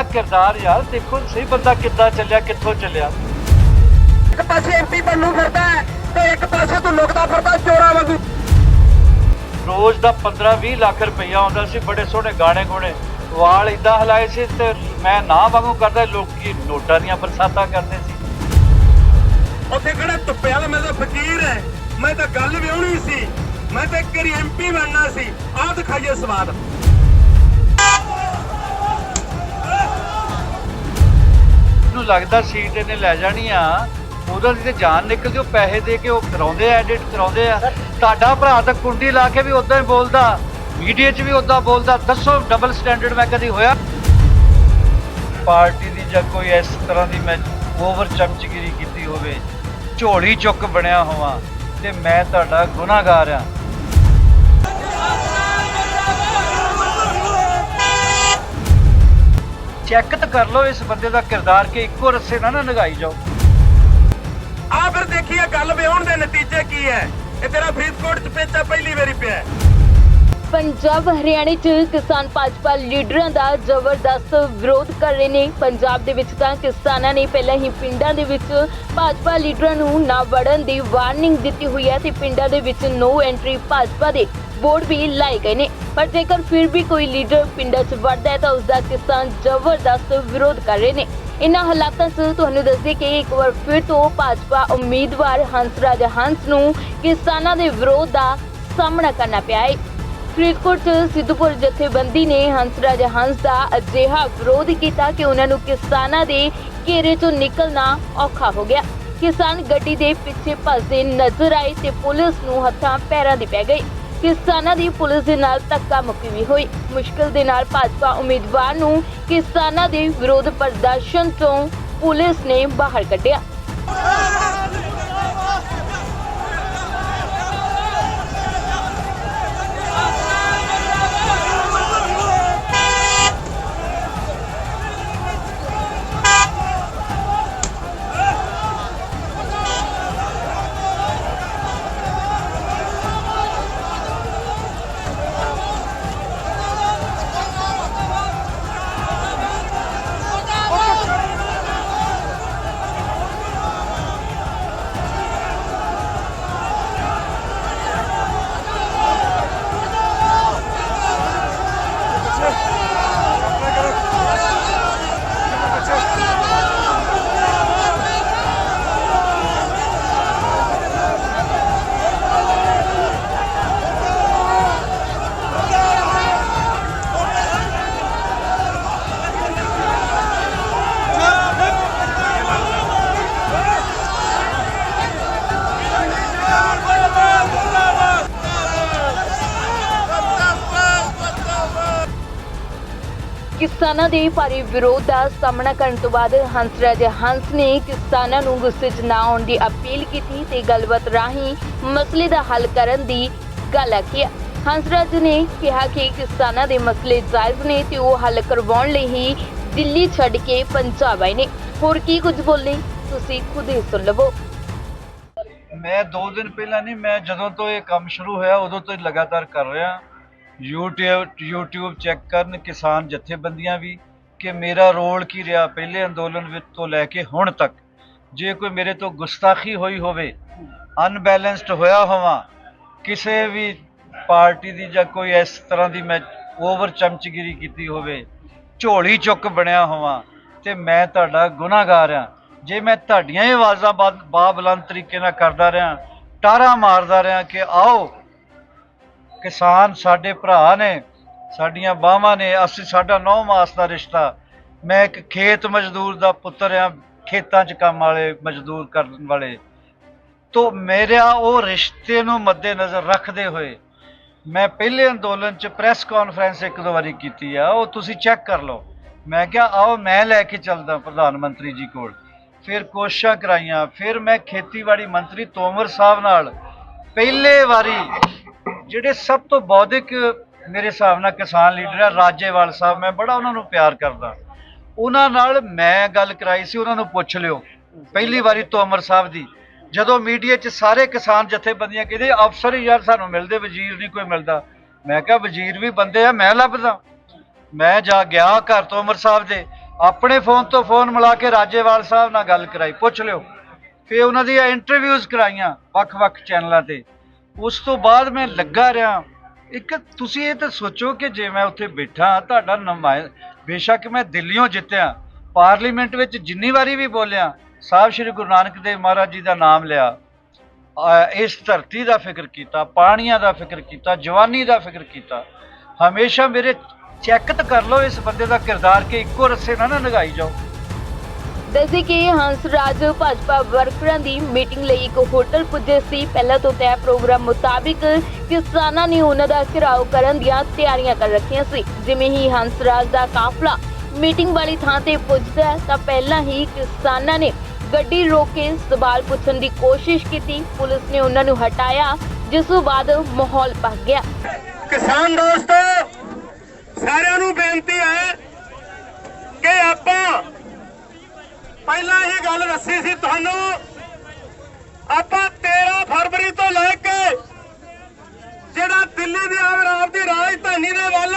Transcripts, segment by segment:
ਤੁਹਾਡਾ ਕਿਰਦਾਰ ਯਾਰ ਦੇਖੋ ਸਹੀ ਬੰਦਾ ਕਿੱਦਾਂ ਚੱਲਿਆ ਕਿੱਥੋਂ ਚੱਲਿਆ। ਇੱਕ ਪਾਸੇ ਐਮਪੀ ਬਣੂ ਫਿਰਦਾ ਹੈ ਤੇ ਇੱਕ ਪਾਸੇ ਤੂੰ ਲੁਕਦਾ ਫਿਰਦਾ ਚੋਰਾ ਵਾਂਗੂ। ਰੋਜ਼ ਦਾ 15-20 ਲੱਖ ਰੁਪਈਆ ਆਉਂਦਾ ਸੀ ਬੜੇ ਸੋਹਣੇ ਗਾਣੇ ਗੋਣੇ। ਵਾਲ ਇਦਾਂ ਹਲਾਏ ਸੀ ਤੇ ਮੈਂ ਨਾ ਵਾਂਗੂ ਕਰਦਾ ਲੋਕੀ ਨੋਟਾਂ ਦੀਆਂ ਬਰਸਾਤਾਂ ਕਰਦੇ ਸੀ। ਉੱਥੇ ਕਿਹੜਾ ਧੁੱਪਿਆ ਮੈਂ ਤਾਂ ਫਕੀਰ ਹੈ ਮੈਂ ਤਾਂ ਗੱਲ ਵਿਆਹਣੀ ਸੀ। ਮੈਂ ਤਾਂ ਇੱਕ ਵਾਰੀ ਐਮਪੀ ਬਣਨਾ ਸੀ। ਆਹ ਦਿਖਾਈਏ ਸਵਾਦ। ਨੂੰ ਲੱਗਦਾ ਸੀਟ ਇਹਨੇ ਲੈ ਜਾਣੀ ਆ। ਉਹਦਾ ਦੀ ਜਾਨ ਨਿਕਲ ਜੋ ਪੈਸੇ ਦੇ ਕੇ ਉਹ ਕਰਾਉਂਦੇ ਆ ਐਡਿਟ ਕਰਾਉਂਦੇ ਆ। ਤੁਹਾਡਾ ਭਰਾ ਤਾਂ ਕੁੰਡੀ ਲਾ ਕੇ ਵੀ ਉਦਾਂ ਹੀ ਬੋਲਦਾ। ਮੀਡੀਆ 'ਚ ਵੀ ਉਦਾਂ ਬੋਲਦਾ। ਦੱਸੋ ਡਬਲ ਸਟੈਂਡਰਡ ਮੈਂ ਕਦੀ ਹੋਇਆ? ਪਾਰਟੀ ਦੀ ਜਾਂ ਕੋਈ ਇਸ ਤਰ੍ਹਾਂ ਦੀ ਮੈਂ ਓਵਰ ਚਮਚਗਿਰੀ ਕੀਤੀ ਹੋਵੇ, ਝੋਲੀ ਚੁੱਕ ਬਣਿਆ ਹੋਵਾਂ ਤੇ ਮੈਂ ਤੁਹਾਡਾ ਗੁਨਾਹਗਾਰ ਆ। ਚੈੱਕ ਤਾਂ ਕਰ ਲਓ ਇਸ ਬੰਦੇ ਦਾ ਕਿਰਦਾਰ ਕਿ ਇੱਕੋ ਰੱਸੇ ਨਾਲ ਨਾ ਲਗਾਈ ਜਾਓ ਆਹ ਫਿਰ ਦੇਖੀਏ ਗੱਲ ਵਿਆਹਣ ਦੇ ਨਤੀਜੇ ਕੀ ਹੈ ਇਹ ਤੇਰਾ ਫਰੀਦਕੋਟ ਚ ਪੇਚਾ ਪਹਿਲੀ ਵਾਰੀ ਪਿਆ ਹੈ। ਪੰਜਾਬ, ਹਰਿਆਣੇ 'ਚ ਕਿਸਾਨ ਭਾਜਪਾ ਲੀਡਰਾਂ ਦਾ ਜ਼ਬਰਦਸਤ ਵਿਰੋਧ ਕਰ ਰਹੇ ਨੇ। ਪੰਜਾਬ ਦੇ ਵਿੱਚ ਤਾਂ ਕਿਸਾਨਾਂ ਨੇ ਪਹਿਲਾਂ ਹੀ ਪਿੰਡਾਂ ਦੇ ਵਿੱਚ ਭਾਜਪਾ ਲੀਡਰਾਂ ਨੂੰ ਨਾ ਵੜਨ ਦੀ ਵਾਰਨਿੰਗ ਦਿੱਤੀ ਹੋਈ ਹੈ ਤੇ ਪਿੰਡਾਂ ਦੇ ਵਿੱਚ ਨੋ ਐਂਟਰੀ ਭਾਜਪਾ ਦੇ ਬੋਰਡ ਵੀ ਲਾਏ ਗਏ ਨੇ। ਪਰ ਜੇਕਰ ਫਿਰ ਵੀ ਕੋਈ ਲੀਡਰ ਪਿੰਡਾਂ 'ਚ ਵੜਦਾ ਹੈ ਤਾਂ ਉਸ ਦਾ ਕਿਸਾਨ ਜ਼ਬਰਦਸਤ ਵਿਰੋਧ ਕਰ ਰਹੇ ਨੇ। ਇਨ੍ਹਾਂ ਹਾਲਾਤਾਂ 'ਚ ਤੁਹਾਨੂੰ ਦੱਸਦੇ ਕਿ ਇੱਕ ਵਾਰ ਫਿਰ ਤੋਂ ਭਾਜਪਾ ਉਮੀਦਵਾਰ ਹੰਸਰਾਜ ਹੰਸ ਨੂੰ ਕਿਸਾਨਾਂ ਦੇ ਵਿਰੋਧ ਦਾ ਸਾਹਮਣਾ ਕਰਨਾ ਪਿਆ ਹੈ। ਫਰੀਦਕੋਟ 'ਚ ਸਿੱਧੂਪੁਰ ਜਥੇਬੰਦੀ ਨੇ ਹੰਸਰਾਜ ਹੰਸ ਦਾ ਅਜਿਹਾ ਵਿਰੋਧ ਕੀਤਾ ਕਿ ਉਹਨਾਂ ਨੂੰ ਕਿਸਾਨਾਂ ਦੇ ਘੇਰੇ 'ਚੋਂ ਨਿਕਲਣਾ ਔਖਾ ਹੋ ਗਿਆ। ਕਿਸਾਨ ਗੱਡੀ ਦੇ ਪਿੱਛੇ ਭੱਜਦੇ ਨਜ਼ਰ ਆਏ ਤੇ ਪੁਲਿਸ ਨੂੰ ਹੱਥਾਂ ਪੈਰਾਂ ਦੀ ਪੈ ਗਈ। ਕਿਸਾਨਾਂ ਦੀ ਪੁਲਿਸ ਦੇ ਨਾਲ ਧੱਕਾ ਮੁੱਕੀ ਵੀ ਹੋਈ। ਮੁਸ਼ਕਲ ਦੇ ਨਾਲ ਭਾਜਪਾ ਉਮੀਦਵਾਰ ਨੂੰ ਕਿਸਾਨਾਂ ਦੇ ਵਿਰੋਧ ਪ੍ਰਦਰਸ਼ਨ ਤੋਂ ਪੁਲਿਸ ਨੇ ਬਾਹਰ ਕੱਢਿਆ। ਕਿਸਾਨਾਂ ਦੇ ਭਾਰੀ ਵਿਰੋਧ ਦਾ ਸਾਹਮਣਾ ਕਰਨ ਤੋਂ ਬਾਅਦ ਹੰਸਰਾਜ ਹੰਸ ਨੇ ਕਿਸਾਨਾਂ ਨੂੰ ਗੁੱਸੇ 'ਚ ਨਾ ਆਉਣ ਦੀ ਅਪੀਲ ਕੀਤੀ ਤੇ ਗੱਲਬਾਤ ਰਾਹੀਂ ਮਸਲੇ ਦਾ ਹੱਲ ਕਰਨ ਦੀ ਗੱਲ ਆਖੀ। ਹੰਸਰਾਜ ਨੇ ਕਿਹਾ ਕਿ ਕਿਸਾਨਾਂ ਦੇ ਮਸਲੇ ਜਾਇਜ਼ ਨੇ ਤੇ ਉਹ ਹੱਲ ਕਰਵਾਉਣ ਲਈ ਹੀ ਦਿੱਲੀ ਛੱਡ ਕੇ ਪੰਜਾਬ ਆਏ ਨੇ। ਹੋਰ ਕੀ ਕੁਝ ਬੋਲੇ? ਤੁਸੀਂ ਖੁਦ ਹੀ ਸੁਣ ਲਵੋ। ਮੈਂ 2 ਦਿਨ ਪਹਿਲਾਂ ਨਹੀਂ, ਮੈਂ ਜਦੋਂ ਤੋਂ ਇਹ ਕੰਮ ਸ਼ੁਰੂ ਹੋਇਆ, ਉਦੋਂ ਤੋਂ ਹੀ ਲਗਾਤਾਰ ਕਰ ਰਿਹਾ। YouTube YouTube ਚੈੱਕ ਕਰਨ ਕਿਸਾਨ ਜਥੇਬੰਦੀਆਂ ਵੀ ਕਿ ਮੇਰਾ ਰੋਲ ਕੀ ਰਿਹਾ ਪਹਿਲੇ ਅੰਦੋਲਨ ਵਿੱਚ ਤੋਂ ਲੈ ਕੇ ਹੁਣ ਤੱਕ। ਜੇ ਕੋਈ ਮੇਰੇ ਤੋਂ ਗੁਸਤਾਖੀ ਹੋਈ ਹੋਵੇ ਅਨਬੈਲੈਂਸਡ ਹੋਇਆ ਹੋਵਾਂ, ਕਿਸੇ ਵੀ ਪਾਰਟੀ ਦੀ ਜਾਂ ਕੋਈ ਇਸ ਤਰ੍ਹਾਂ ਦੀ ਮੈਂ ਓਵਰ ਚਮਚਗਿਰੀ ਕੀਤੀ ਹੋਵੇ, ਝੋਲੀ ਚੁੱਕ ਬਣਿਆ ਹੋਵਾਂ ਤੇ ਮੈਂ ਤੁਹਾਡਾ ਗੁਨਾਹਗਾਰ ਆ ਜੇ ਮੈਂ ਤੁਹਾਡੀਆਂ ਹੀ ਆਵਾਜ਼ਾਂ ਬਾ- ਬੁਲੰਦ ਤਰੀਕੇ ਨਾਲ ਕਰਦਾ ਰਿਹਾ ਟਾਰਾ ਮਾਰਦਾ ਰਿਹਾ ਕਿ ਆਓ ਕਿਸਾਨ ਸਾਡੇ ਭਰਾ ਨੇ, ਸਾਡੀਆਂ ਬਾਹਾਂ ਨੇ, ਅਸੀਂ ਸਾਡਾ ਨੌ ਮਾਸ ਦਾ ਰਿਸ਼ਤਾ। ਮੈਂ ਇੱਕ ਖੇਤ ਮਜ਼ਦੂਰ ਦਾ ਪੁੱਤਰ ਆ ਖੇਤਾਂ 'ਚ ਕੰਮ ਵਾਲੇ, ਮਜ਼ਦੂਰ ਕਰਨ ਵਾਲੇ। ਤੋਂ ਮੇਰਾ ਉਹ ਰਿਸ਼ਤੇ ਨੂੰ ਮੱਦੇਨਜ਼ਰ ਰੱਖਦੇ ਹੋਏ, ਮੈਂ ਪਹਿਲੇ ਅੰਦੋਲਨ 'ਚ ਪ੍ਰੈਸ ਕਾਨਫਰੰਸ ਇੱਕ ਦੋ ਵਾਰੀ ਕੀਤੀ ਆ, ਉਹ ਤੁਸੀਂ ਚੈੱਕ ਕਰ ਲਓ। ਮੈਂ ਕਿਹਾ, ਆਓ ਮੈਂ ਲੈ ਕੇ ਚੱਲਦਾ ਪ੍ਰਧਾਨ ਮੰਤਰੀ ਜੀ ਕੋਲ। ਫਿਰ ਕੋਸ਼ਿਸ਼ਾਂ ਕਰਾਈਆਂ, ਫਿਰ ਮੈਂ ਖੇਤੀਬਾੜੀ ਮੰਤਰੀ ਤੋਮਰ ਸਾਹਿਬ ਨਾਲ ਪਹਿਲੇ ਵਾਰੀ ਜਿਹੜੇ ਸਭ ਤੋਂ ਬੌਧਿਕ ਮੇਰੇ ਹਿਸਾਬ ਨਾਲ ਕਿਸਾਨ ਲੀਡਰ ਆ, ਰਾਜੇਵਾਲ ਸਾਹਿਬ, ਮੈਂ ਬੜਾ ਉਹਨਾਂ ਨੂੰ ਪਿਆਰ ਕਰਦਾ। ਉਹਨਾਂ ਨਾਲ ਮੈਂ ਗੱਲ ਕਰਾਈ ਸੀ, ਉਹਨਾਂ ਨੂੰ ਪੁੱਛ ਲਿਓ। ਪਹਿਲੀ ਵਾਰੀ ਤੋਮਰ ਸਾਹਿਬ ਦੀ। ਜਦੋਂ ਮੀਡੀਆ 'ਚ ਸਾਰੇ ਕਿਸਾਨ ਜਥੇਬੰਦੀਆਂ ਕਹਿੰਦੇ, ਅਫਸਰ ਹੀ ਯਾਰ ਸਾਨੂੰ ਮਿਲਦੇ, ਵਜ਼ੀਰ ਨਹੀਂ ਕੋਈ ਮਿਲਦਾ। ਮੈਂ ਕਿਹਾ, ਵਜ਼ੀਰ ਵੀ ਬੰਦੇ ਆ, ਮੈਂ ਲੱਭਦਾ। ਮੈਂ ਜਾ ਗਿਆ ਘਰ ਤੋਮਰ ਸਾਹਿਬ ਦੇ। ਆਪਣੇ ਫੋਨ ਤੋਂ ਫੋਨ ਮਿਲਾ ਕੇ ਰਾਜੇਵਾਲ ਸਾਹਿਬ ਨਾਲ ਗੱਲ ਕਰਾਈ। ਪੁੱਛ ਲਿਓ। ਫਿਰ ਉਹਨਾਂ ਦੀਆਂ ਇੰਟਰਵਿਊਜ਼ ਕਰਾਈਆਂ ਵੱਖ-ਵੱਖ ਚੈਨਲਾਂ ਤੇ। ਉਸ ਤੋਂ ਬਾਅਦ ਮੈਂ ਲੱਗਾ ਰਿਹਾ। ਇੱਕ ਤੁਸੀਂ ਇਹ ਤਾਂ ਸੋਚੋ ਕਿ ਜੇ ਮੈਂ ਉੱਥੇ ਬੈਠਾ, ਤੁਹਾਡਾ ਨੁਮਾਇ, ਬੇਸ਼ੱਕ ਮੈਂ ਦਿੱਲੀੋਂ ਜਿੱਤਿਆ। ਪਾਰਲੀਮੈਂਟ ਵਿੱਚ ਜਿੰਨੀ ਵਾਰੀ ਵੀ ਬੋਲਿਆ, ਸਾਹਿਬ ਸ੍ਰੀ ਗੁਰੂ ਨਾਨਕ ਦੇਵ ਮਹਾਰਾਜ ਜੀ ਦਾ ਨਾਮ ਲਿਆ। ਇਸ ਧਰਤੀ ਦਾ ਫਿਕਰ ਕੀਤਾ, ਪਾਣੀਆਂ ਦਾ ਫਿਕਰ ਕੀਤਾ, ਜਵਾਨੀ ਦਾ ਫਿਕਰ ਕੀਤਾ। ਹਮੇਸ਼ਾ ਮੇਰੇ ਚੈੱਕ ਤਾਂ ਕਰ ਲਓ, ਇਸ ਬੰਦੇ ਦਾ ਕਿਰਦਾਰ ਕਿ ਇੱਕੋ ਰੱਸੇ ਨਾਲ ਨਾ ਨਗਾਈ ਜਾਓ। ਦੱਸਦੇ ਕਿ ਹੰਸ ਰਾਜ ਭਾਜਪਾ ਵਰਕਰਾਂ ਦੀ ਮੀਟਿੰਗ ਲਈ ਇੱਕ ਹੋਟਲ ਪੁੱਜੇ ਸੀ। ਪਹਿਲਾਂ ਤੋਂ ਤੈਅ ਪ੍ਰੋਗਰਾਮ ਮੁਤਾਬਿਕ ਕਿਸਾਨਾਂ ਨੇ ਉਹਨਾਂ ਦਾ ਘਿਰਾਓ ਕਰਨ ਦੀਆਂ ਤਿਆਰੀਆਂ ਕਰ ਰੱਖੀਆਂ ਸੀ। ਜਿਵੇਂ ਹੀ ਹੰਸਰਾਜ ਦਾ ਕਾਫਲਾ ਮੀਟਿੰਗ ਵਾਲੀ ਥਾਂ ਤੇ ਪੁੱਜਦਾ ਤਾਂ ਪਹਿਲਾਂ ਹੀ ਕਿਸਾਨਾਂ ਨੇ ਗੱਡੀ ਰੋਕ ਕੇ ਸਵਾਲ ਪੁੱਛਣ ਦੀ ਕੋਸ਼ਿਸ਼ ਕੀਤੀ। ਪੁਲਿਸ ਨੇ ਉਹਨਾਂ ਨੂੰ ਹਟਾਇਆ, ਜਿਸ ਤੋਂ ਬਾਅਦ ਮਾਹੌਲ ਪੱਕ ਗਿਆ। ਕਿਸਾਨ ਦੋਸਤੋ, ਸਾਰਿਆਂ ਨੂੰ ਬੇਨਤੀ ਹੈ ਕਿ ਆਪਾਂ ਪਹਿਲਾਂ ਇਹ ਗੱਲ ਦੱਸੀ ਸੀ ਤੁਹਾਨੂੰ, ਆਪਾਂ 13 ਫਰਵਰੀ ਤੋਂ ਲੈ ਕੇ ਜਿਹੜਾ ਦਿੱਲੀ ਦੀ ਆਮ ਦੀ ਰਾਜਧਾਨੀ ਦੇ ਵੱਲ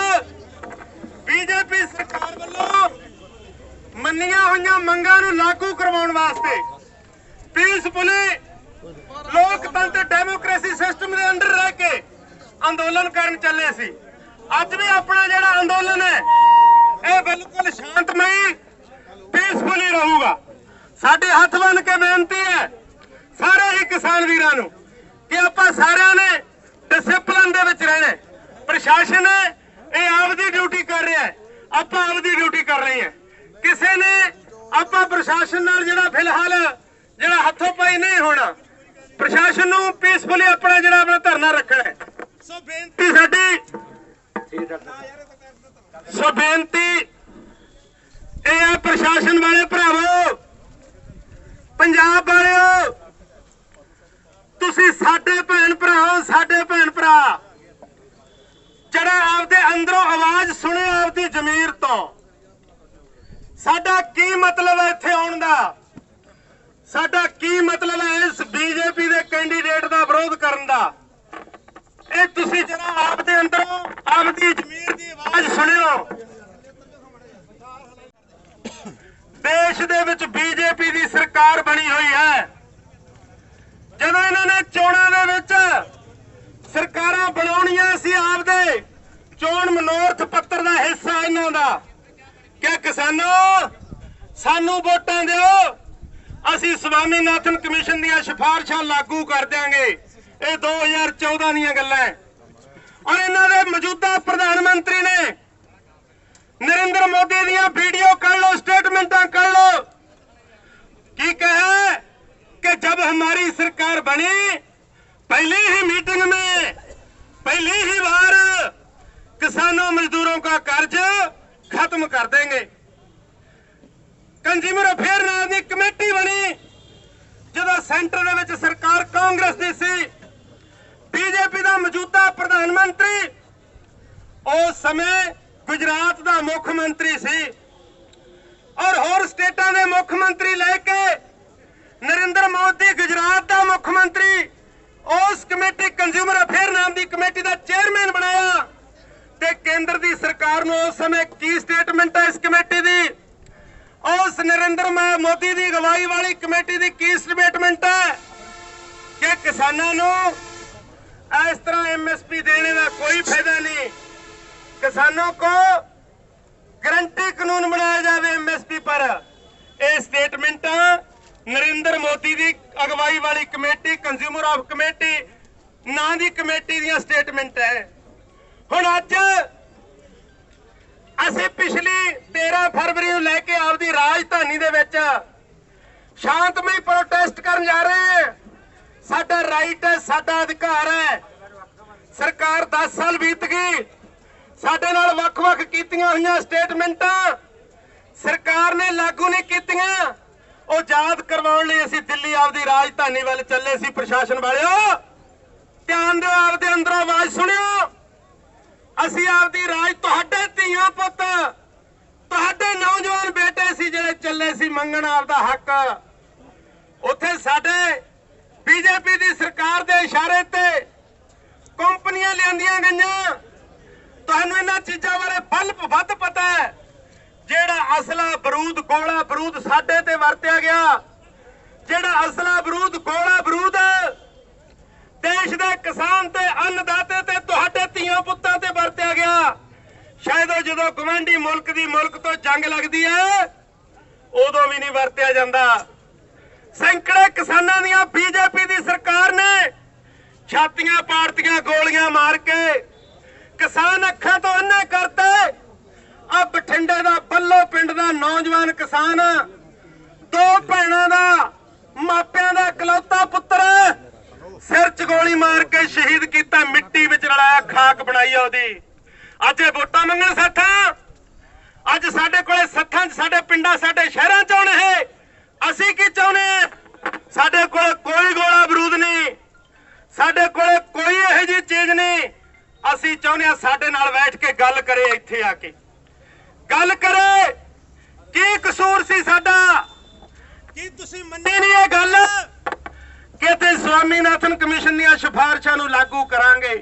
ਬੀਜੇਪੀ ਸਰਕਾਰ ਵੱਲੋਂ ਮੰਨੀਆਂ ਹੋਈਆਂ ਮੰਗਾਂ ਨੂੰ ਲਾਗੂ ਕਰਵਾਉਣ ਵਾਸਤੇ ਪੀਸਫੁਲੀ ਲੋਕਤੰਤਰ ਡੈਮੋਕ੍ਰੇਸੀ ਸਿਸਟਮ ਦੇ ਅੰਦਰ ਰਹਿ ਕੇ ਅੰਦੋਲਨ ਕਰਨ ਚੱਲੇ ਸੀ। ਅੱਜ ਵੀ ਆਪਣਾ ਜਿਹੜਾ ਅੰਦੋਲਨ ਹੈ, ਇਹ ਬਿਲਕੁਲ ਸ਼ਾਂਤਮਈ ਪੀਸਫੁਲੀ ਰਹੂਗਾ। ਸਾਡੇ ਹੱਥ ਬੰਨ ਕੇ ਬੇਨਤੀ ਹੈ ਸਾਰੇ ਹੀ ਕਿਸਾਨ ਵੀਰਾਂ ਨੂੰ ਕਿ ਆਪਾਂ ਸਾਰਿਆਂ ਨੇ ਡਿਸਪਲਿਨ ਦੇ ਵਿੱਚ ਰਹਿਣਾ। ਪ੍ਰਸ਼ਾਸਨ ਇਹ ਆਪਦੀ ਡਿਊਟੀ ਕਰ ਰਿਹਾ ਹੈ। ਆਪਾਂ ਆਪਦੀ ਡਿਊਟੀ ਕਰ ਰਹੇ ਹਾਂ। ਕਿਸੇ ਨੇ ਆਪਾਂ ਪ੍ਰਸ਼ਾਸਨ ਨਾਲ ਜਿਹੜਾ ਫਿਲਹਾਲ ਜਿਹੜਾ ਹੱਥੋਂ ਪਾਈ ਨਹੀਂ ਹੋਣਾ ਪ੍ਰਸ਼ਾਸਨ ਨੂੰ ਪੀਸਫੁਲੀ ਆਪਣਾ ਜਿਹੜਾ ਆਪਣਾ ਧਰਨਾ ਰੱਖਣਾ ਹੈ। ਸੋ ਬੇਨਤੀ ਸਾਡੀ ਸੋ ਬੇਨਤੀ ਇਹ ਹੈ ਪ੍ਰਸ਼ਾਸਨ ਵਾਲੇ ਭਰਾਵੋ ਪੰਜਾਬ ਵਾਲਿਓ, ਤੁਸੀਂ ਸਾਡੇ ਭੈਣ ਭਰਾ ਹੋ ਸਾਡੇ ਭੈਣ ਭਰਾ, ਜਿਹੜਾ ਆਪਦੇ ਅੰਦਰੋਂ ਆਵਾਜ਼ ਸੁਣੇ ਆਪਦੀ ਜ਼ਮੀਰ ਤੋਂ, ਸਾਡਾ ਕੀ ਮਤਲਬ ਹੈ ਇੱਥੇ ਆਉਣ ਦਾ? ਸਾਡਾ ਕੀ ਮਤਲਬ ਹੈ ਇਸ ਬੀਜੇਪੀ ਦੇ ਕੈਂਡੀਡੇਟ ਦਾ ਵਿਰੋਧ ਕਰਨ ਦਾ? ਇਹ ਤੁਸੀਂ ਜਿਹੜਾ ਆਪਦੇ ਅੰਦਰੋਂ ਆਪਦੀ ਜ਼ਮੀਰ ਦੀ ਆਵਾਜ਼ ਸੁਣਿਓ। ਦੇਸ਼ ਦੇ ਵਿੱਚ ਬੀਜੇਪੀ ਦੀ ਸਰਕਾਰ ਬਣੀ ਹੋਈ ਹੈ। ਜਦੋਂ ਇਹਨਾਂ ਨੇ ਚੋਣਾਂ ਦੇ ਵਿੱਚ ਸਰਕਾਰਾਂ ਬਣਾਉਣੀਆਂ ਸੀ ਆਪਦੇ, ਚੋਣ ਮਨੋਰਥ ਪੱਤਰ ਦਾ ਹਿੱਸਾ ਇਹਨਾਂ ਦਾ, ਕਿ ਕਿਸਾਨੋ, ਸਾਨੂੰ ਵੋਟਾਂ ਦਿਓ, ਅਸੀਂ ਸਵਾਮੀਨਾਥਨ ਕਮਿਸ਼ਨ ਦੀਆਂ ਸਿਫਾਰਸ਼ਾਂ ਲਾਗੂ ਕਰ ਦਿਆਂਗੇ। ਇਹ 2014 ਦੀਆਂ ਗੱਲਾਂ ਹੈ। ਔਰ ਇਹਨਾਂ ਦੇ ਮੌਜੂਦਾ ਪ੍ਰਧਾਨ ਮੰਤਰੀ ਨੇ ਨਰਿੰਦਰ ਮੋਦੀ ਦੀਆਂ ਵੀਡੀਓ ਕਰ ਲਓ स्टेटमेंटा कर लो की कहा कि जब हमारी सरकार बनी पहली ही मीटिंग में पहली ही बार किसानों मजदूरों का कर्ज खत्म कर देंगे ਕੰਜ਼ਿਊਮਰ ਅਫੇਅਰ ਨਾਂ ਦੀ ਕਮੇਟੀ ਬਣੀ ਜਦੋਂ ਸੈਂਟਰ ਦੇ ਵਿੱਚ ਸਰਕਾਰ ਕਾਂਗਰਸ ਦੀ ਸੀ ਬੀਜੇਪੀ ਦਾ ਮੌਜੂਦਾ ਪ੍ਰਧਾਨ ਮੰਤਰੀ ਉਸ ਸਮੇਂ ਗੁਜਰਾਤ ਦਾ ਮੁੱਖ ਮੰਤਰੀ ਸੀ ਔਰ ਹੋਰ ਸਟੇਟਾਂ ਦੇ ਮੁੱਖ ਮੰਤਰੀ ਲੈ ਕੇ ਨਰਿੰਦਰ ਮੋਦੀ ਗੁਜਰਾਤ ਦਾ ਮੁੱਖ ਮੰਤਰੀ, ਉਸ ਕਮੇਟੀ ਕੰਜ਼ਿਊਮਰ ਅਫੇਅਰ ਨਾਮ ਦੀ ਕਮੇਟੀ ਦਾ ਚੇਅਰਮੈਨ ਬਣਾਇਆ ਤੇ ਕੇਂਦਰ ਦੀ ਸਰਕਾਰ ਨੂੰ ਉਸ ਸਮੇਂ ਕੀ ਸਟੇਟਮੈਂਟ ਹੈ ਇਸ ਕਮੇਟੀ ਦੀ? ਉਸ ਨਰਿੰਦਰ ਮੋਦੀ ਦੀ ਅਗਵਾਈ ਵਾਲੀ ਕਮੇਟੀ ਦੀ ਕੀ ਸਟੇਟਮੈਂਟ ਹੈ ਕਿ ਕਿਸਾਨਾਂ ਨੂੰ ਇਸ ਤਰ੍ਹਾਂ ਐਮਐਸਪੀ ਦੇਣੇ ਦਾ ਕੋਈ ਫਾਇਦਾ ਨਹੀਂ। किसानों को गारंटी कानून बनाया जावे एमएसपी पर ਇਹ ਸਟੇਟਮੈਂਟਾਂ ਨਰਿੰਦਰ ਮੋਦੀ ਦੀ ਅਗਵਾਈ ਵਾਲੀ ਕਮੇਟੀ ਕੰਜ਼ਿਊਮਰ ਆਫ ਕਮੇਟੀ ਨਾਂ ਦੀ ਕਮੇਟੀ ਦੀਆਂ ਸਟੇਟਮੈਂਟ ਹੈ ਹੁਣ ਅੱਜ ਅਸੀਂ ਪਿਛਲੀ 13 ਫਰਵਰੀ ਨੂੰ ਲੈ ਕੇ ਆਪਦੀ ਰਾਜਧਾਨੀ ਦੇ ਵਿੱਚ ਸ਼ਾਂਤਮਈ ਪ੍ਰੋਟੈਸਟ ਕਰਨ ਜਾ ਰਹੇ ਹਾਂ ਸਾਡਾ ਰਾਈਟ ਹੈ ਸਾਡਾ ਅਧਿਕਾਰ ਹੈ ਸਰਕਾਰ 10 ਸਾਲ ਬੀਤ ਗਈ ਸਾਡੇ ਨਾਲ ਵੱਖ-ਵੱਖ ਕੀਤੀਆਂ ਹੋਈਆਂ ਸਟੇਟਮੈਂਟਾਂ ਸਰਕਾਰ ਨੇ ਲਾਗੂ ਨਹੀਂ ਕੀਤੀਆਂ। ਉਹ ਯਾਦ ਕਰਵਾਉਣ ਲਈ ਅਸੀਂ ਦਿੱਲੀ ਆਪਦੀ ਰਾਜਧਾਨੀ ਵੱਲ ਚੱਲੇ ਸੀ ਪ੍ਰਸ਼ਾਸਨ ਵਾਲਿਓ। ਧਿਆਨ ਦਿਓ, ਆਪਦੇ ਅੰਦਰੋਂ ਆਵਾਜ਼ ਸੁਣਿਓ। ਅਸੀਂ ਆਪਦੀ ਰਾਜ ਤੁਹਾਡੇ ਧੀਆਂ ਪੁੱਤ, ਤੁਹਾਡੇ ਨੌਜਵਾਨ ਬੇਟੇ ਸੀ ਜਿਹੜੇ ਚੱਲੇ ਸੀ ਮੰਗਣ ਆਪਦਾ ਹੱਕ। ਉੱਥੇ ਸਾਡੇ ਬੀਜੇਪੀ ਦੀ ਸਰਕਾਰ ਦੇ ਇਸ਼ਾਰੇ ਤੇ ਕੰਪਨੀਆਂ ਲਿਆਂਦੀਆਂ ਗਈਆਂ। ਤੁਹਾਨੂੰ ਇਹਨਾਂ ਚੀਜ਼ਾਂ ਬਾਰੇ ਬਲਬ ਵੱਧ ਪਤਾ ਹੈ। ਜਿਹੜਾ ਅਸਲਾ ਬਰੂਦ ਗੋਲਾ ਬਰੂਦ ਸਾਡੇ ਤੇ ਵਰਤਿਆ ਗਿਆ, ਜਿਹੜਾ ਅਸਲਾ ਬਰੂਦ ਗੋਲਾ ਬਰੂਦ ਦੇਸ਼ ਦੇ ਕਿਸਾਨ ਤੇ ਅੰਨਦਾਤੇ ਤੇ ਤੁਹਾਡੇ ਧੀਆਂ ਪੁੱਤਾਂ ਤੇ ਵਰਤਿਆ ਗਿਆ। ਸ਼ਾਇਦ ਉਹ ਜਦੋਂ ਗਵੰਡੀ ਮੁਲਕ ਦੀ ਮੁਲਕ ਤੋਂ ਜੰਗ ਲੱਗਦੀ ਹੈ, ਉਦੋਂ ਵੀ ਨਹੀਂ ਵਰਤਿਆ ਜਾਂਦਾ। ਸੈਂਕੜੇ ਕਿਸਾਨਾਂ ਦੀਆਂ ਬੀਜੇਪੀ ਦੀ ਸਰਕਾਰ ਨੇ ਛਾਤੀਆਂ ਪਾੜਤੀਆਂ, ਗੋਲੀਆਂ ਮਾਰ ਕੇ ਕਿਸਾਨ ਅੱਖਾਂ ਤੋਂ ਅੰਨੇ ਕਰਤੇ। ਆ ਬਠਿੰਡੇ ਦਾ ਬੱਲੋ ਪਿੰਡ ਦਾ ਨੌਜਵਾਨ ਕਿਸਾਨ। ਦੋ ਭੈਣਾਂ ਦਾ, ਮਾਪਿਆਂ ਦਾ ਇਕਲੌਤਾ ਪੁੱਤਰ। ਸਿਰ 'ਚ ਗੋਲੀ ਮਾਰ ਕੇ ਸ਼ਹੀਦ ਕੀਤਾ, ਮਿੱਟੀ ਵਿੱਚ ਰਲਾਇਆ ਖਾਕ ਬਣਾਈ ਉਹਦੀ। ਅੱਜ ਇਹ ਵੋਟਾਂ ਮੰਗਣ ਸੱਥਾਂ ਅੱਜ ਸਾਡੇ ਕੋਲੇ ਸੱਥਾਂ 'ਚ, ਸਾਡੇ ਪਿੰਡਾਂ, ਸਾਡੇ ਸ਼ਹਿਰਾਂ 'ਚ ਆਉਣ ਇਹ ਅਸੀਂ ਕੀ ਚਾਹੁੰਦੇ ਹਾਂ? ਸਾਡੇ ਕੋਲ ਕੋਈ ਗੋਲਾ ਬਰੂਦ ਨਹੀਂ। ਸਾਡੇ ਕੋਲੇ ਕੋਈ ਇਹੋ ਜਿਹੀ ਚੀਜ਼ ਨਹੀਂ। ਅਸੀਂ ਚਾਹੁੰਦੇ ਹਾਂ ਸਾਡੇ ਨਾਲ ਬੈਠ ਕੇ ਗੱਲ ਕਰੇ ਇੱਥੇ ਆ ਕੇ। ਗੱਲ ਕਰੇ? ਕੀ ਕਸੂਰ ਸੀ ਸਾਡਾ? ਕੀ ਤੁਸੀਂ ਮੰਨੀ ਨਹੀਂ ਇਹ ਗੱਲ? ਕਿ ਤੇ ਸਵਾਮੀਨਾਥਨ ਕਮਿਸ਼ਨ ਦੀਆਂ ਸਿਫਾਰਸ਼ਾਂ ਨੂੰ ਲਾਗੂ ਕਰਾਂਗੇ?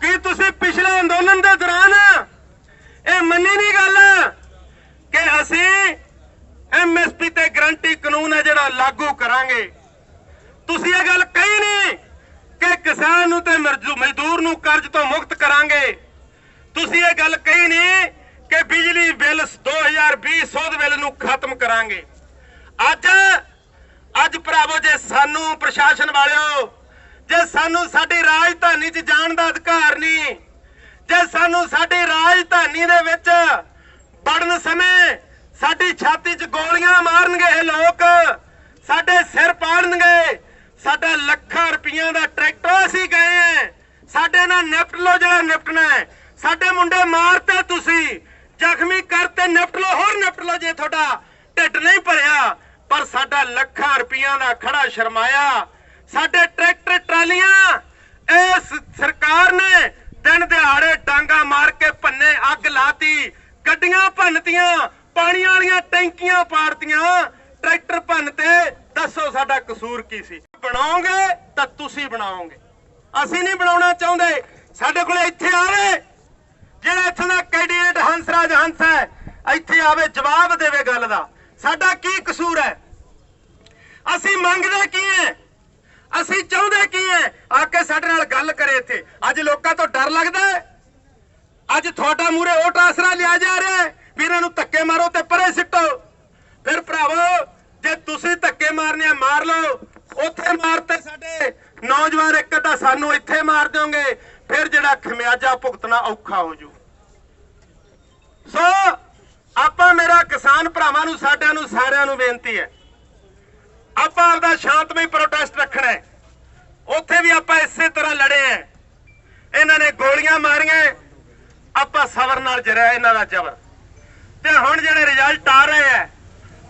ਕੀ ਤੁਸੀਂ ਪਿਛਲੇ ਅੰਦੋਲਨ ਦੇ ਦੌਰਾਨ ਇਹ ਮੰਨੀ ਨਹੀਂ ਗੱਲ ਕਿ ਅਸੀਂ ਐਮਐਸਪੀ ਤੇ ਗਰੰਟੀ ਕਾਨੂੰਨ ਹੈ ਜਿਹੜਾ ਲਾਗੂ ਕਰਾਂਗੇ? ਤੁਸੀਂ ਇਹ ਗੱਲ ਕਹੀ ਨਹੀਂ ਕਿ ਕਿਸਾਨ ਨੂੰ ਤੇ ਮਰਜ਼ੂ- ਮਜ਼ਦੂਰ ਨੂੰ ਕਰਜ਼ ਤੋਂ ਮੁਕਤ ਕਰਾਂਗੇ। ਤੁਸੀਂ ਇਹ ਗੱਲ ਕਹੀ ਨਹੀਂ ਕਿ ਬਿਜਲੀ ਬਿੱਲ 2020 ਸੋਧ ਬਿੱਲ ਨੂੰ ਖਤਮ ਕਰਾਂਗੇ। ਅੱਜ ਅੱਜ ਭਰਾਵੋ, ਜੇ ਸਾਨੂੰ ਪ੍ਰਸ਼ਾਸਨ ਵਾਲਿਓ, ਜੇ ਸਾਨੂੰ ਸਾਡੀ ਰਾਜਧਾਨੀ 'ਚ ਜਾਣ ਦਾ ਅਧਿਕਾਰ ਨਹੀਂ, ਜੇ ਸਾਨੂੰ ਸਾਡੀ ਰਾਜਧਾਨੀ ਦੇ ਵਿੱਚ ਵੜਨ ਸਮੇਂ ਸਾਡੀ ਛਾਤੀ 'ਚ ਗੋਲੀਆਂ ਮਾਰਨਗੇ ਇਹ ਲੋਕ, ਸਾਡੇ ਸਿਰ ਪਾੜਨਗੇ ਸਾਡਾ ਲੱਖਾਂ ਰੁਪਈਆਂ ਦਾ ਟਰੈਕਟਰ ਅਸੀਂ ਗਏ ਐ ਸਾਡੇ ਨਾਲ ਨਿਪਟ ਲੋ ਜਿਹੜਾ ਨਿਪਟਣਾ ਹੈ। ਸਾਡੇ ਮੁੰਡੇ ਮਾਰਤੇ ਤੁਸੀਂ। ਜ਼ਖਮੀ ਕਰਤੇ, ਨਿਪਟ ਲੋ ਹੋਰ ਨਿਪਟ ਲੋ ਜੇ ਤੁਹਾਡਾ ਢਿੱਡ ਨਹੀਂ ਭਰਿਆ। ਪਰ ਸਾਡਾ ਲੱਖਾਂ ਰੁਪਈਆਂ ਦਾ ਖੜਾ ਸ਼ਰਮਾਇਆ। ਸਾਡੇ ਟਰੈਕਟਰ ਟਰਾਲੀਆਂ, ਇਸ ਸਰਕਾਰ ਨੇ ਦਿਨ ਦਿਹਾੜੇ ਡਾਂਗਾ ਮਾਰ ਕੇ ਭੰਨੇ ਅੱਗ ਲਾਤੀ। ਗੱਡੀਆਂ ਭੰਨਤੀਆਂ, ਪਾਣੀ ਵਾਲੀਆਂ ਟੈਂਕੀਆਂ ਪਾੜਤੀਆਂ। ਟਰੈਕਟਰ ਭੰਨ ਤੇ ਦੱਸੋ ਸਾਡਾ ਕਸੂਰ ਕੀ ਸੀ? ਬਣਾਓਗੇ ਤਾਂ ਤੁਸੀਂ ਬਣਾਓਗੇ। ਅਸੀਂ ਨਹੀਂ ਬਣਾਉਣਾ ਚਾਹੁੰਦੇ। ਸਾਡੇ ਕੋਲ ਇੱਥੇ ਆਵੇ ਜਿਹੜਾ ਇੱਥੋਂ ਦਾ ਕੈਂਡੀਡੇਟ ਹੰਸਰਾਜ ਹੰਸ ਹੈ, ਇੱਥੇ ਆਵੇ, ਜਵਾਬ ਦੇਵੇ ਗੱਲ ਦਾ। ਸਾਡਾ ਕੀ ਕਸੂਰ ਹੈ? ਅਸੀਂ ਮੰਗਦੇ ਕੀ ਹੈ? ਅਸੀਂ ਚਾਹੁੰਦੇ ਕੀ ਹੈ? ਆ ਕੇ ਸਾਡੇ ਨਾਲ ਗੱਲ ਕਰੇ ਇੱਥੇ। ਅੱਜ ਲੋਕਾਂ ਤੋਂ ਡਰ ਲੱਗਦਾ ਹੈ। ਅੱਜ ਤੁਹਾਡਾ ਮੂਰੇ ਉਹ ਆਸਰਾ ਲਿਆ ਜਾ ਰਿਹਾ ਹੈ। ਵੀ ਇਹਨਾਂ ਨੂੰ ਧੱਕੇ ਮਾਰੋ ਤੇ ਪਰੇ ਸਿੱਟੋ ਫਿਰ ਭਰਾਵੋ ਜੇ ਤੁਸੀਂ ਧੱਕੇ ਮਾਰਨੇ ਆ ਮਾਰ ਲਓ ਉੱਥੇ ਮਾਰਤੇ ਸਾਡੇ ਨੌਜਵਾਨ ਇੱਕ ਤਾਂ ਸਾਨੂੰ ਇੱਥੇ ਮਾਰ ਦਿਓਗੇ, ਫਿਰ ਜਿਹੜਾ ਖਮਿਆਜਾ ਭੁਗਤਣਾ ਔਖਾ ਹੋ ਜੂ। ਸੋ, ਆਪਾਂ ਮੇਰਾ ਕਿਸਾਨ ਭਰਾਵਾਂ ਨੂੰ, ਸਾਡਿਆਂ ਨੂੰ, ਸਾਰਿਆਂ ਨੂੰ ਬੇਨਤੀ ਹੈ, ਆਪਾਂ ਆਪਦਾ ਸ਼ਾਂਤਮਈ ਪ੍ਰੋਟੈਸਟ ਰੱਖਣਾ ਹੈ। ਉੱਥੇ ਵੀ ਆਪਾਂ ਇਸੇ ਤਰ੍ਹਾਂ ਲੜੇ ਆ ਇਹਨਾਂ ਨੇ ਗੋਲੀਆਂ ਮਾਰੀਆਂ, ਆਪਾਂ ਸਬਰ ਨਾਲ ਜਰਿਆ ਇਹਨਾਂ ਦਾ ਜ਼ਬਰ। ਤੇ ਹੁਣ ਜਿਹੜੇ ਰਿਜ਼ਲਟ ਆ ਰਹੇ ਆ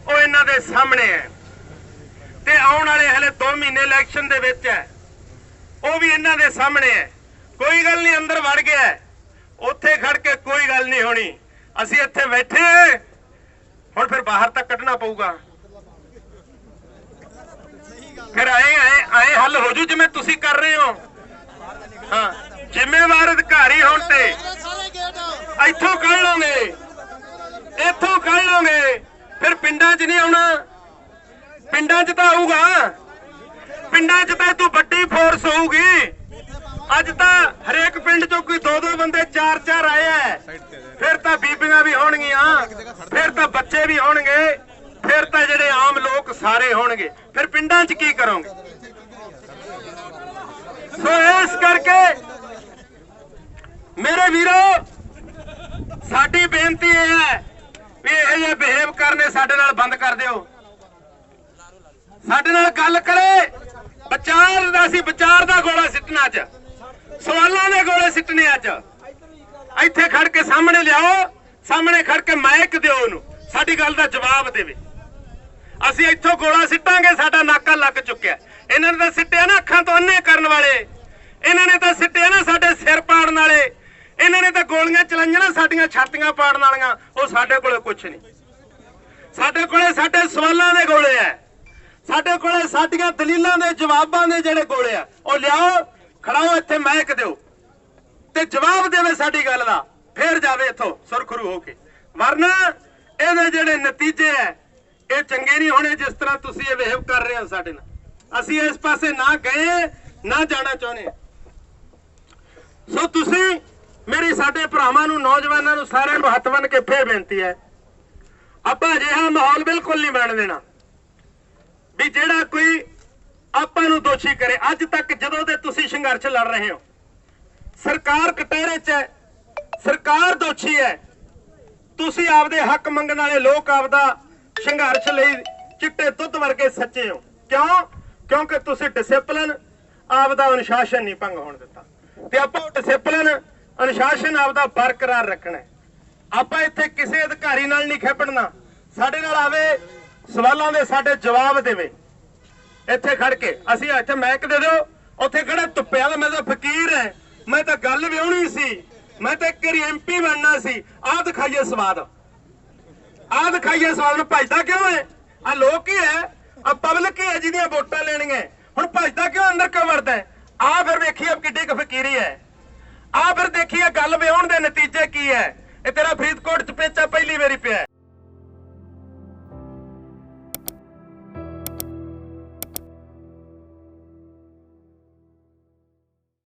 ਉਹ ਇਹਨਾਂ ਦੇ ਸਾਹਮਣੇ ਹੈ। ਤੇ ਆਉਣ ਵਾਲੇ ਹਲੇ 2 ਮਹੀਨੇ ਇਲੈਕਸ਼ਨ ਦੇ ਵਿੱਚ ਹੈ। ਉਹ ਵੀ ਇਹਨਾਂ ਦੇ ਸਾਹਮਣੇ ਹੈ। ਕੋਈ ਗੱਲ ਨਹੀਂ, ਅੰਦਰ ਵੜ ਗਿਆ ਉੱਥੇ ਖੜ ਕੇ ਕੋਈ ਗੱਲ ਨਹੀਂ ਹੋਣੀ। ਅਸੀਂ ਇੱਥੇ ਬੈਠੇ ਹੁਣ ਫਿਰ ਬਾਹਰ ਤੱਕ ਕੱਢਣਾ ਪਊਗਾ। ਫਿਰ ਆਏ ਆਏ ਆਏ ਹੱਲ ਹੋ ਜੂ ਜਿਵੇਂ ਤੁਸੀਂ ਕਰ ਰਹੇ ਹੋ। ਹਾਂ, ਜ਼ਿੰਮੇਵਾਰ ਅਧਿਕਾਰੀ ਹੋਣ ਤੇ। ਇੱਥੋਂ ਕੱਢ ਲਓਗੇ। ਇੱਥੋਂ ਕੱਢ ਲਓਗੇ। ਫਿਰ ਪਿੰਡਾਂ 'ਚ ਨਹੀਂ ਆਉਣਾ। ਪਿੰਡਾਂ 'ਚ ਤਾਂ ਆਊਗਾ। ਪਿੰਡਾਂ 'ਚ ਤਾਂ ਤੂੰ ਵੱਡੀ ਫੋਰਸ ਹੋਊਗੀ। ਅੱਜ ਤਾਂ ਹਰੇਕ ਪਿੰਡ 'ਚੋਂ ਕੋਈ ਦੋ ਦੋ ਬੰਦੇ ਚਾਰ ਚਾਰ ਆਏ ਐ। ਫਿਰ ਤਾਂ ਬੀਬੀਆਂ ਵੀ ਹੋਣਗੀਆਂ, ਫਿਰ ਤਾਂ ਬੱਚੇ ਵੀ ਹੋਣਗੇ, ਫਿਰ ਤਾਂ ਜਿਹੜੇ ਆਮ ਲੋਕ ਸਾਰੇ ਹੋਣਗੇ। ਫਿਰ ਪਿੰਡਾਂ 'ਚ ਕੀ ਕਰੋਗੇ? ਸੋ ਇਸ ਕਰਕੇ ਮੇਰੇ ਵੀਰੋ, ਸਾਡੀ ਬੇਨਤੀ ਇਹ ਹੈ ਵੀ ਇਹ ਜਿਹੇ ਬਿਹੇਵ ਕਰਨੇ ਸਾਡੇ ਨਾਲ ਬੰਦ ਕਰ ਦਿਓ। ਸਾਡੇ ਨਾਲ ਗੱਲ ਕਰੇ। ਵਿਚਾਰ ਦਾ ਅਸੀਂ ਵਿਚਾਰ ਦਾ ਗੋਲਾ ਸਿੱਟਣਾ ਅੱਜ। ਸਵਾਲਾਂ ਦੇ ਗੋਲੇ ਸਿੱਟਣੇ ਅੱਜ। ਇੱਥੇ ਖੜ ਕੇ ਸਾਹਮਣੇ ਲਿਆਓ, ਸਾਹਮਣੇ ਖੜ ਕੇ ਮਾਇਕ ਦਿਓ ਉਹਨੂੰ। ਸਾਡੀ ਗੱਲ ਦਾ ਜਵਾਬ ਦੇਵੇ। ਅਸੀਂ ਇੱਥੋਂ ਗੋਲਾ ਸਿੱਟਾਂਗੇ, ਸਾਡਾ ਨਾਕਾ ਲੱਗ ਚੁੱਕਿਆ। ਇਹਨਾਂ ਨੇ ਤਾਂ ਸਿੱਟਿਆ ਨਾ ਅੱਖਾਂ ਤੋਂ ਅੰਨੇ ਕਰਨ ਵਾਲੇ। ਇਹਨਾਂ ਨੇ ਤਾਂ ਸਿੱਟਿਆ ਨਾ ਸਾਡੇ ਸਿਰ ਪਾੜਨ ਵਾਲੇ। ਇਹਨਾਂ ਨੇ ਤਾਂ ਗੋਲੀਆਂ ਚਲਾਈਆਂ ਨਾ ਸਾਡੀਆਂ ਛਾਤੀਆਂ ਪਾੜਨ ਵਾਲੀਆਂ। ਉਹ ਸਾਡੇ ਕੋਲੇ ਕੁਝ ਨਹੀਂ। ਸਾਡੇ ਕੋਲੇ ਸਾਡੇ ਸਵਾਲਾਂ ਦੇ ਗੋਲੇ ਐ। ਸਾਡੇ ਕੋਲੇ ਸਾਡੀਆਂ ਦਲੀਲਾਂ ਦੇ ਜਵਾਬਾਂ ਦੇ ਜਿਹੜੇ ਗੋਲੇ ਆ, ਉਹ ਲਿਆਓ, ਖੜਾਓ ਇੱਥੇ, ਮਹਿਕ ਦਿਓ। ਤੇ ਜਵਾਬ ਦੇਵੇ ਸਾਡੀ ਗੱਲ ਦਾ, ਫੇਰ ਜਾਵੇ ਇੱਥੋਂ ਸੁਰਖਰੂ ਹੋ ਕੇ। ਵਰਨਾ, ਇਹਦੇ ਜਿਹੜੇ ਨਤੀਜੇ ਐ ਇਹ ਚੰਗੇ ਨਹੀਂ ਹੋਣੇ ਜਿਸ ਤਰ੍ਹਾਂ ਤੁਸੀਂ ਇਹ ਬਿਹੇਵ ਕਰ ਰਹੇ ਹੋ ਸਾਡੇ ਨਾਲ। ਅਸੀਂ ਇਸ ਪਾਸੇ ਨਾ ਗਏ, ਨਾ ਜਾਣਾ ਚਾਹੁੰਦੇ ਸੋ ਤੁਸੀਂ ਮੇਰੀ ਸਾਡੇ ਭਰਾਵਾਂ ਨੂੰ, ਨੌਜਵਾਨਾਂ ਨੂੰ ਸਾਰਿਆਂ ਨੂੰ ਹੱਥ ਬੰਨ ਕੇ ਫੇਰ ਬੇਨਤੀ ਹੈ, ਆਪਾਂ ਅਜਿਹਾ ਮਾਹੌਲ ਬਿਲਕੁਲ ਨਹੀਂ ਬਣ ਦੇਣਾ। ਵੀ ਜਿਹੜਾ ਕੋਈ ਆਪਾਂ ਨੂੰ ਦੋਸ਼ੀ ਕਰੇ, ਅੱਜ ਤੱਕ ਜਦੋਂ ਦੇ ਤੁਸੀਂ ਸੰਘਰਸ਼ ਲੜ ਰਹੇ ਹੋ, ਸਰਕਾਰ ਕਟਹਿਰੇ 'ਚ ਹੈ, ਸਰਕਾਰ ਦੋਸ਼ੀ ਹੈ, ਤੁਸੀਂ ਆਪਦੇ ਹੱਕ ਮੰਗਣ ਵਾਲੇ ਲੋਕ ਆਪਦਾ ਸੰਘਰਸ਼ ਲਈ ਚਿੱਟੇ ਦੁੱਧ ਵਰਗੇ ਸੱਚੇ ਹੋ। ਕਿਉਂ? ਕਿਉਂਕਿ ਤੁਸੀਂ ਡਿਸਪਲਿਨ ਆਪਦਾ ਅਨੁਸ਼ਾਸਨ ਨਹੀਂ ਭੰਗ ਹੋਣ ਦਿੱਤਾ। ਤੇ ਆਪਾਂ ਡਿਸਪਲਿਨ ਅਨੁਸ਼ਾਸਨ ਆਪਦਾ ਬਰਕਰਾਰ ਰੱਖਣਾ ਆਪਾਂ ਇੱਥੇ ਕਿਸੇ ਅਧਿਕਾਰੀ ਨਾਲ ਨਹੀਂ ਖੇਪੜਨਾ ਸਾਡੇ ਨਾਲ ਆਵੇ ਸਵਾਲਾਂ ਦੇ ਸਾਡੇ ਜਵਾਬ ਦੇਵੇ। ਇੱਥੇ ਖੜ ਕੇ ਅਸੀਂ ਇੱਥੇ ਮੈਕ ਦੇ ਦਿਓ, ਉੱਥੇ ਖੜਾ ਤੁੱਪਿਆ ਦਾ ਮੈਂ ਤਾਂ ਫਕੀਰ ਐ। ਮੈਂ ਤਾਂ ਗੱਲ ਵਿਆਹਣੀ ਸੀ। ਮੈਂ ਤਾਂ ਇੱਕ ਐਮਪੀ ਬਣਨਾ ਸੀ। ਆਹ ਦਿਖਾਈਏ ਸਵਾਦ। ਆਹ ਦਿਖਾਈਏ ਸਵਾਦ ਨੂੰ ਭਜਦਾ ਕਿਉਂ ਹੈ ਆ ਲੋਕ ਹੀ ਹੈ ਆ ਪਬਲਿਕ ਹੀ ਹੈ ਜਿਹਦੀਆਂ ਵੋਟਾਂ ਲੈਣੀਆਂ ਹੁਣ ਭਜਦਾ ਕਿਉਂ ਅੰਦਰ ਕਿਉਂ ਵੜਦਾ ਆ ਫਿਰ ਵੇਖੀਏ ਕਿੱਡੀ ਕੁ ਫਕੀਰੀ ਹੈ ਆ ਫਿਰ ਦੇਖੀਏ ਗੱਲ ਵਿਆਹਣ ਦੇ ਨਤੀਜੇ ਕੀ ਹੈ ਇਹ ਤੇਰਾ ਫਰੀਦਕੋਟ ਚ ਪੇਚਾ ਪਹਿਲੀ ਵਾਰੀ ਪਿਆ